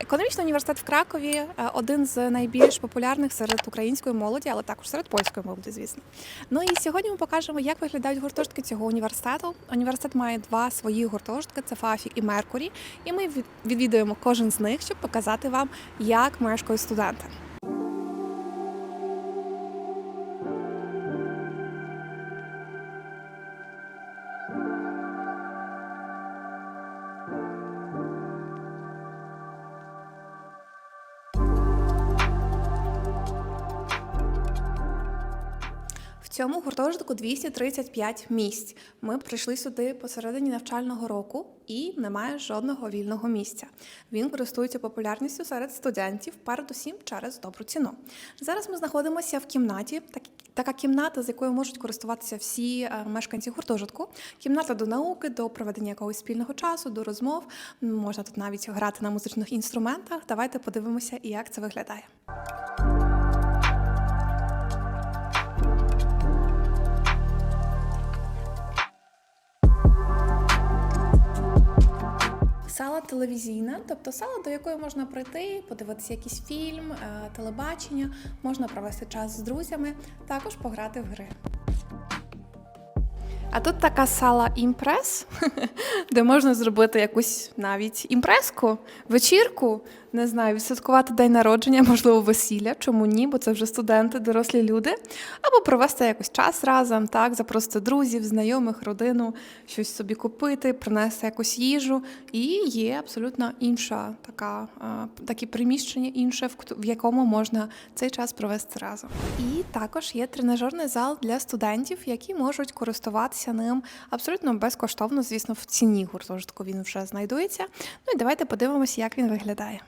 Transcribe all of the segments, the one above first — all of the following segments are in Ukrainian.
Економічний університет в Кракові е, один з найбільш популярних серед української молоді, але також серед польської молоді, звісно. Ну і сьогодні ми покажемо, як виглядають гуртожитки цього університету. Університет має два свої гуртожитки: це ФАФі і Меркурі. І ми відвідуємо кожен з них, щоб показати вам, як мешкають студенти. Цьому гуртожитку 235 місць. Ми прийшли сюди посередині навчального року і немає жодного вільного місця. Він користується популярністю серед студентів, передусім через добру ціну. Зараз ми знаходимося в кімнаті. Так- Така кімната, з якою можуть користуватися всі е, мешканці гуртожитку. Кімната до науки, до проведення якогось спільного часу, до розмов. Можна тут навіть грати на музичних інструментах. Давайте подивимося, як це виглядає. Сала телевізійна, тобто сала, до якої можна прийти, подивитися якийсь фільм, е, телебачення, можна провести час з друзями, також пограти в гри. А тут така сала імпрес, де можна зробити якусь навіть імпреску, вечірку, не знаю, відсвяткувати день народження, можливо, весілля, чому ні, бо це вже студенти, дорослі люди, або провести якось час разом, так, запросити друзів, знайомих, родину, щось собі купити, принести якусь їжу. І є абсолютно інша така, такі приміщення, інше, в якому можна цей час провести разом. І також є тренажерний зал для студентів, які можуть користуватися ним абсолютно безкоштовно. Звісно, в ціні гуртожитку він вже знайдується. Ну і давайте подивимося, як він виглядає.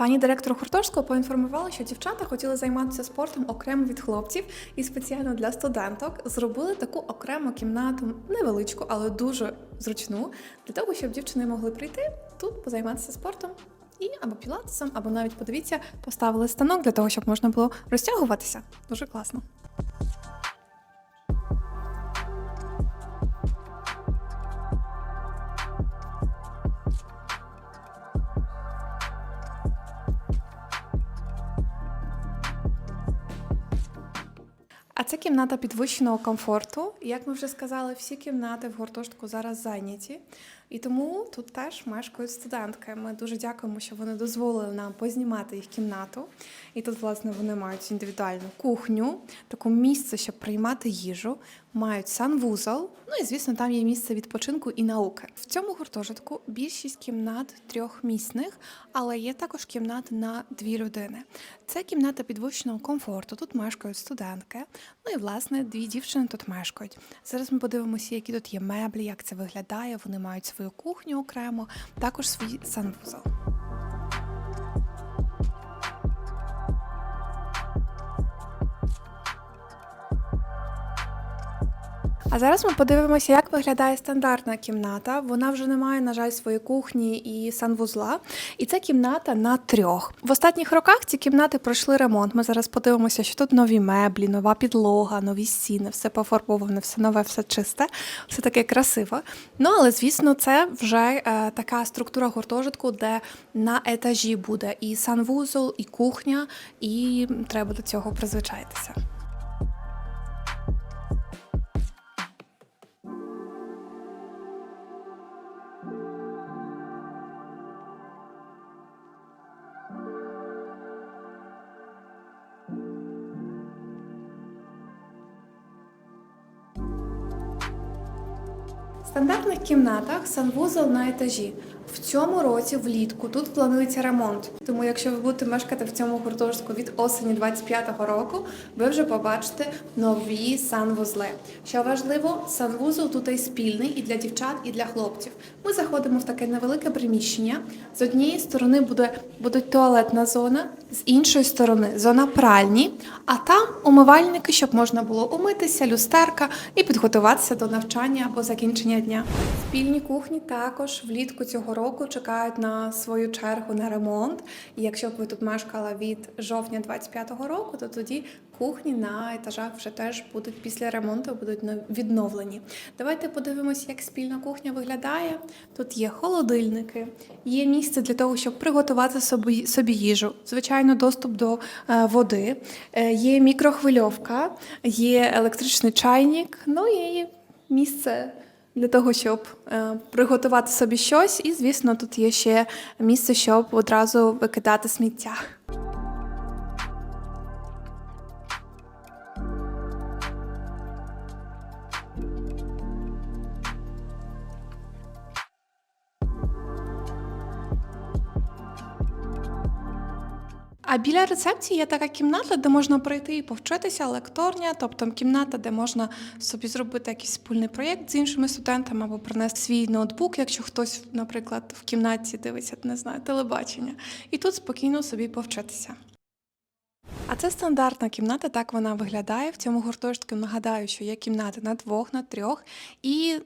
Пані директор Хуртовського поінформувала, що дівчата хотіли займатися спортом окремо від хлопців і спеціально для студенток зробили таку окрему кімнату, невеличку, але дуже зручну, для того, щоб дівчини могли прийти тут позайматися спортом. І або пілатесом, або навіть подивіться, поставили станок для того, щоб можна було розтягуватися. Дуже класно. Це кімната підвищеного комфорту. Як ми вже сказали, всі кімнати в гуртожитку зараз зайняті, і тому тут теж мешкають студентки. Ми дуже дякуємо, що вони дозволили нам познімати їх кімнату. І тут, власне, вони мають індивідуальну кухню, таке місце, щоб приймати їжу, мають санвузол. Ну і звісно, там є місце відпочинку і науки. В цьому гуртожитку більшість кімнат трьохмісних, але є також кімнати на дві людини. Це кімната підвищеного комфорту. Тут мешкають студентки. Ну і власне дві дівчини тут мешкають. Зараз ми подивимося, які тут є меблі, як це виглядає. Вони мають свою кухню окремо, також свій санвузол. А зараз ми подивимося, як виглядає стандартна кімната. Вона вже не має, на жаль, своєї кухні і санвузла. І це кімната на трьох. В останніх роках ці кімнати пройшли ремонт. Ми зараз подивимося, що тут нові меблі, нова підлога, нові стіни, все пофарбоване, все нове, все чисте, все таке красиве. Ну але звісно, це вже е, така структура гуртожитку, де на етажі буде і санвузол, і кухня, і треба до цього призвичаїтися. Стандартних кімнатах санвузол на етажі. В цьому році влітку тут планується ремонт. Тому, якщо ви будете мешкати в цьому гуртожитку від осені 25-го року, ви вже побачите нові санвузли. Що важливо, санвузол тут і спільний і для дівчат, і для хлопців. Ми заходимо в таке невелике приміщення. З однієї сторони буде буде туалетна зона, з іншої сторони зона пральні, а там умивальники, щоб можна було умитися, люстерка і підготуватися до навчання або закінчення дня. Спільні кухні також влітку цього року чекають на свою чергу на ремонт. І якщо б ви тут мешкала від жовтня 25-го року, то тоді кухні на етажах вже теж будуть після ремонту будуть відновлені. Давайте подивимося, як спільна кухня виглядає. Тут є холодильники, є місце для того, щоб приготувати собі, собі їжу. Звичайно, доступ до е, води, е, є мікрохвильовка, є електричний чайник, ну і місце для того, щоб е, приготувати собі щось. І, звісно, тут є ще місце, щоб одразу викидати сміття. А біля рецепції є така кімната, де можна прийти і повчитися, лекторня, тобто кімната, де можна собі зробити якийсь спільний проєкт з іншими студентами або принести свій ноутбук, якщо хтось, наприклад, в кімнаті дивиться, не знаю, телебачення, і тут спокійно собі повчитися. А це стандартна кімната, так вона виглядає. В цьому гуртожитку нагадаю, що є кімнати на двох, на трьох, і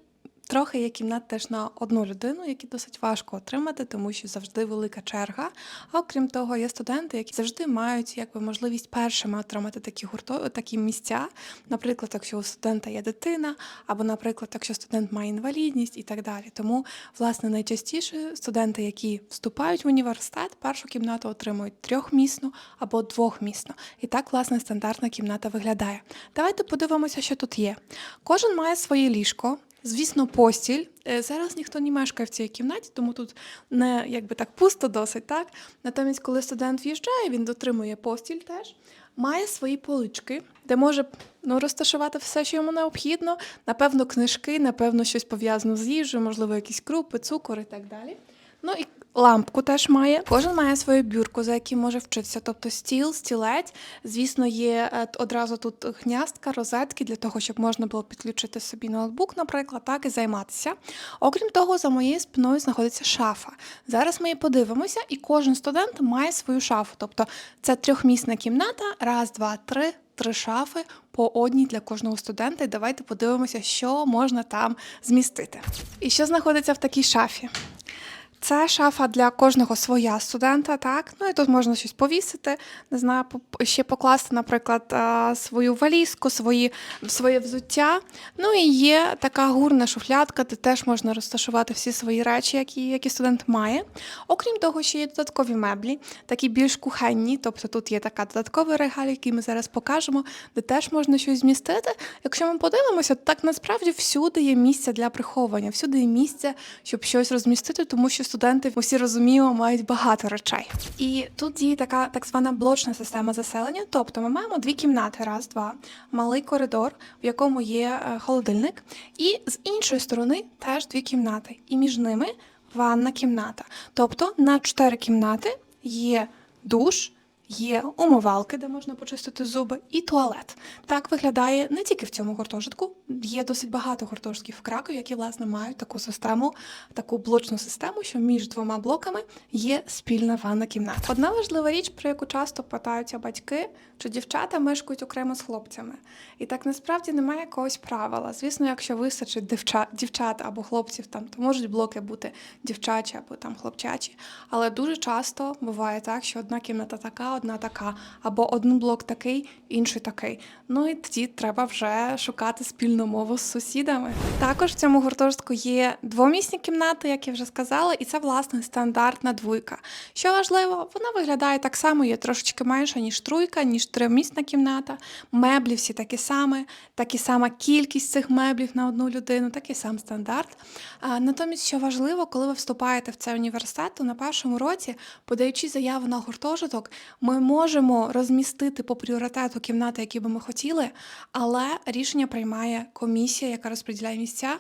трохи є кімнат теж на одну людину, які досить важко отримати, тому що завжди велика черга. А окрім того, є студенти, які завжди мають якби можливість першими отримати такі гурто, такі місця. Наприклад, якщо у студента є дитина, або, наприклад, якщо студент має інвалідність і так далі. Тому, власне, найчастіше студенти, які вступають в університет, першу кімнату отримують трьохмісну або двохмісну. І так, власне, стандартна кімната виглядає. Давайте подивимося, що тут є. Кожен має своє ліжко. Звісно, постіль. Е, Зараз ніхто не мешкає в цій кімнаті, тому тут не якби так пусто досить, так? Натомість, коли студент в'їжджає, він дотримує постіль теж, має свої полички, де може ну, розташувати все, що йому необхідно. Напевно, книжки, напевно, щось пов'язане з їжею, можливо, якісь крупи, цукор і так далі. Ну і лампку теж має. Кожен має свою бюрку, за яким може вчитися. Тобто стіл, стілець. Звісно, є е, одразу тут гняздка, розетки для того, щоб можна було підключити собі ноутбук, наприклад, так і займатися. Окрім того, за моєю спиною знаходиться шафа. Зараз ми її подивимося, і кожен студент має свою шафу. Тобто це трьохмісна кімната, раз, два, три. Три шафи по одній для кожного студента. І давайте подивимося, що можна там змістити. І що знаходиться в такій шафі. Це шафа для кожного своя студента, так. Ну і тут можна щось повісити, не знаю, ще покласти, наприклад, свою валізку, свої, своє взуття. Ну і є така гурна шуфлядка, де теж можна розташувати всі свої речі, які, які студент має. Окрім того, ще є додаткові меблі, такі більш кухенні, тобто тут є така додаткова регаль, який ми зараз покажемо, де теж можна щось змістити. Якщо ми подивимося, то так насправді всюди є місце для приховування, всюди є місце, щоб щось розмістити, тому що студенти, всі розуміємо, мають багато речей. І тут діє така так звана блочна система заселення. Тобто ми маємо дві кімнати, раз, два, малий коридор, в якому є е, холодильник, і з іншої сторони теж дві кімнати. І між ними ванна кімната. Тобто на чотири кімнати є душ. Є умивалки, де можна почистити зуби, і туалет. Так виглядає не тільки в цьому гуртожитку. Є досить багато гуртожитків в Кракові, які власне мають таку систему, таку блочну систему, що між двома блоками є спільна ванна кімната. Одна важлива річ, про яку часто питаються батьки, чи дівчата мешкають окремо з хлопцями. І так насправді немає якогось правила. Звісно, якщо вистачить дівчат, дівчат або хлопців, там то можуть блоки бути дівчачі або там хлопчачі. Але дуже часто буває так, що одна кімната така, одна така, або один блок такий, інший такий. Ну і тоді треба вже шукати спільну мову з сусідами. Також в цьому гуртожитку є двомісні кімнати, як я вже сказала, і це власне стандартна двойка. Що важливо, вона виглядає так само, є трошечки менша, ніж труйка, ніж тримісна кімната. Меблі всі такі самі, такі сама кількість цих меблів на одну людину, такий сам стандарт. Натомість, що важливо, коли ви вступаєте в цей університет, то на першому році, подаючи заяву на гуртожиток, Ми можемо розмістити по пріоритету кімнати, які би ми хотіли, але рішення приймає комісія, яка розподіляє місця.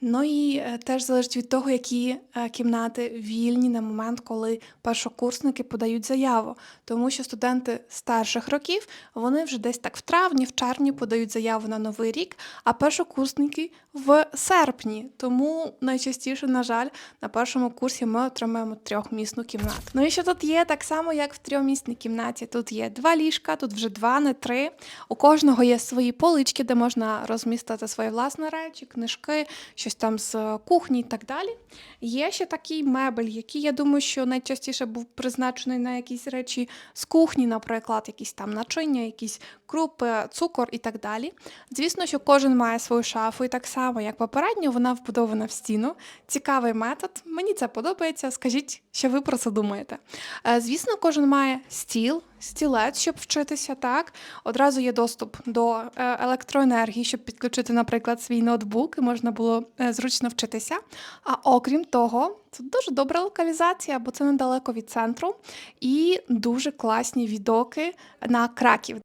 Ну і е, теж залежить від того, які е, кімнати вільні на момент, коли першокурсники подають заяву. Тому що студенти старших років вони вже десь так в травні, в червні подають заяву на новий рік, а першокурсники в серпні. Тому найчастіше, на жаль, на першому курсі ми отримаємо трьохмісну кімнату. Ну і що тут є так само, як в трьохмісній кімнаті. Тут є два ліжка, тут вже два, не три. У кожного є свої полички, де можна розмістити свої власні речі, книжки, щось там з кухні і так далі. Є ще такий мебель, який, я думаю, що найчастіше був призначений на якісь речі з кухні, наприклад, якісь там начиння, якісь крупи, цукор і так далі. Звісно, що кожен має свою шафу, і так само, як попередньо, вона вбудована в стіну. Цікавий метод. Мені це подобається. Скажіть, що ви про це думаєте. Е, Звісно, кожен має стіл, стілець, щоб вчитися. Так одразу є доступ до е, електроенергії, щоб підключити, наприклад, свій ноутбук, і можна було е, зручно вчитися. А окрім того, це дуже добра локалізація, бо це недалеко від центру, і дуже класні відоки на краків.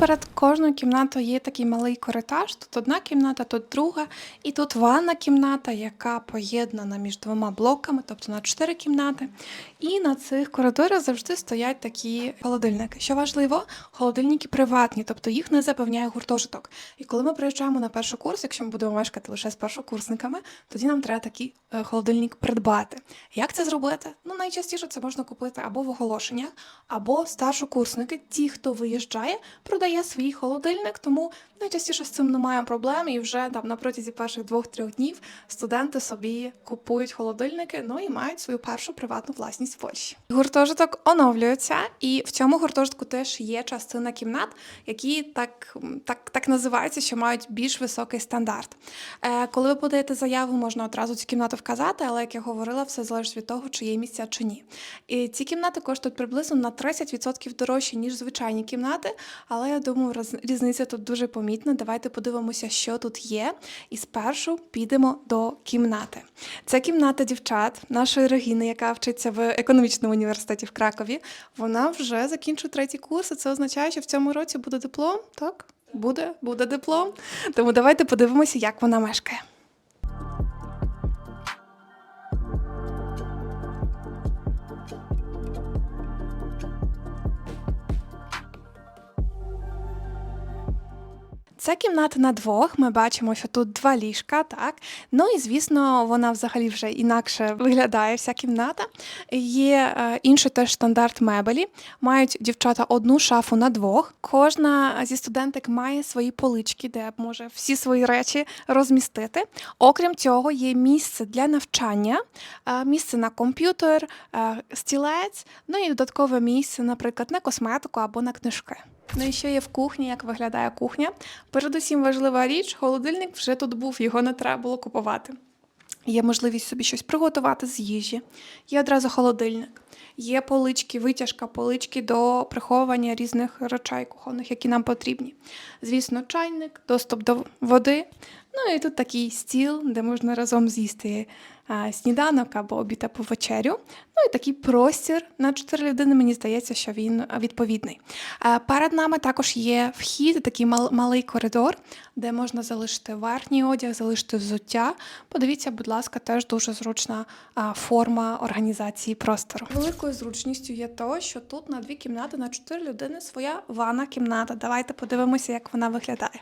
Перед кожною кімнатою є такий малий коридор. Тут одна кімната, тут друга, і тут ванна кімната, яка поєднана між двома блоками, тобто на чотири кімнати. І на цих коридорах завжди стоять такі холодильники. Що важливо, холодильники приватні, тобто їх не запевняє гуртожиток. І коли ми приїжджаємо на перший курс, якщо ми будемо мешкати лише з першокурсниками, тоді нам треба такий е, холодильник придбати. Як це зробити? Ну найчастіше це можна купити або в оголошеннях, або старшокурсники, ті, хто виїжджає, продає свій холодильник, тому найчастіше з цим немає проблем. І вже там на протязі перших двох-трьох днів студенти собі купують холодильники, ну і мають свою першу приватну власність в Польщі. Гуртожиток оновлюється, і в цьому гуртожитку теж є частина кімнат, які так, так, так називаються, що мають більш високий стандарт. Е, коли ви подаєте заяву, можна одразу цю кімнату вказати, але як я говорила, все залежить від того, чи є місця чи ні. І ці кімнати коштують приблизно на 30% дорожче, ніж звичайні кімнати. Але думаю, роз- різниця тут дуже помітна. Давайте подивимося, що тут є. І спершу підемо до кімнати. Це кімната дівчат нашої Регіни, яка вчиться в економічному університеті в Кракові. Вона вже закінчує третій курс, і це означає, що в цьому році буде диплом. Так, буде, буде диплом. Тому давайте подивимося, як вона мешкає. Це кімната на двох. Ми бачимо, що тут два ліжка, так. Ну і звісно, вона взагалі вже інакше виглядає вся кімната. Є е, інший теж стандарт мебелі. Мають дівчата одну шафу на двох. Кожна зі студенток має свої полички, де може всі свої речі розмістити. Окрім цього, є місце для навчання, е, місце на комп'ютер, е, стілець, ну і додаткове місце, наприклад, на косметику або на книжки. Ну і що є в кухні, як виглядає кухня? Передусім важлива річ, холодильник вже тут був, його не треба було купувати. Є можливість собі щось приготувати з їжі, є одразу холодильник, є полички, витяжка полички до приховування різних речей кухонних, які нам потрібні. Звісно, чайник, доступ до води. Ну і тут такий стіл, де можна разом з'їсти сніданок або обід або вечерю. Ну і такий простір на чотири людини. Мені здається, що він відповідний. Перед нами також є вхід, такий мал- малий коридор, де можна залишити верхній одяг, залишити взуття. Подивіться, будь ласка, теж дуже зручна форма організації простору. Великою зручністю є то, що тут на дві кімнати на чотири людини своя ванна кімната. Давайте подивимося, як вона виглядає.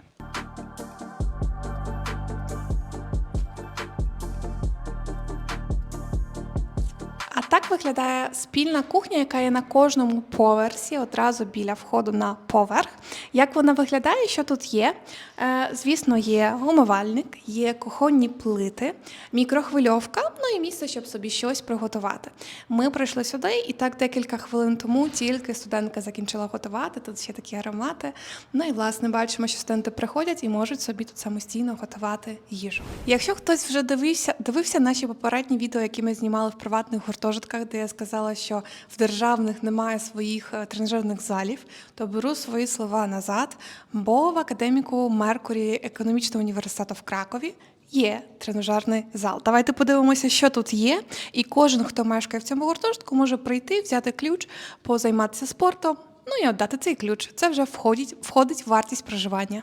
Так виглядає спільна кухня, яка є на кожному поверсі, одразу біля входу на поверх. Як вона виглядає, що тут є? Е, звісно, є умивальник, є кухонні плити, мікрохвильовка, ну і місце, щоб собі щось приготувати. Ми прийшли сюди, і так декілька хвилин тому тільки студентка закінчила готувати. Тут ще такі аромати. Ну і власне бачимо, що студенти приходять і можуть собі тут самостійно готувати їжу. Якщо хтось вже дивився, дивився наші попередні відео, які ми знімали в приватних гуртожитках, де я сказала, що в державних немає своїх е, тренажерних залів, то беру свої слова назад, бо в академіку Меркурі економічного університету в Кракові. Є тренажерний зал. Давайте подивимося, що тут є. І кожен, хто мешкає в цьому гуртожитку, може прийти, взяти ключ, позайматися спортом, Ну і віддати цей ключ. Це вже входить, входить в вартість проживання.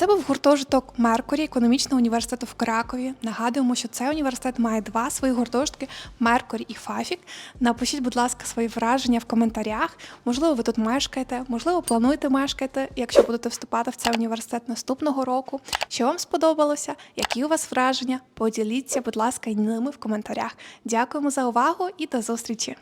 Це був гуртожиток Меркурі економічного університету в Кракові. Нагадуємо, що цей університет має два свої гуртожитки Меркурі і Фафік. Напишіть, будь ласка, свої враження в коментарях. Можливо, ви тут мешкаєте, можливо, плануєте мешкати, якщо будете вступати в цей університет наступного року. Що вам сподобалося? Які у вас враження? Поділіться, будь ласка, ними в коментарях. Дякуємо за увагу і до зустрічі!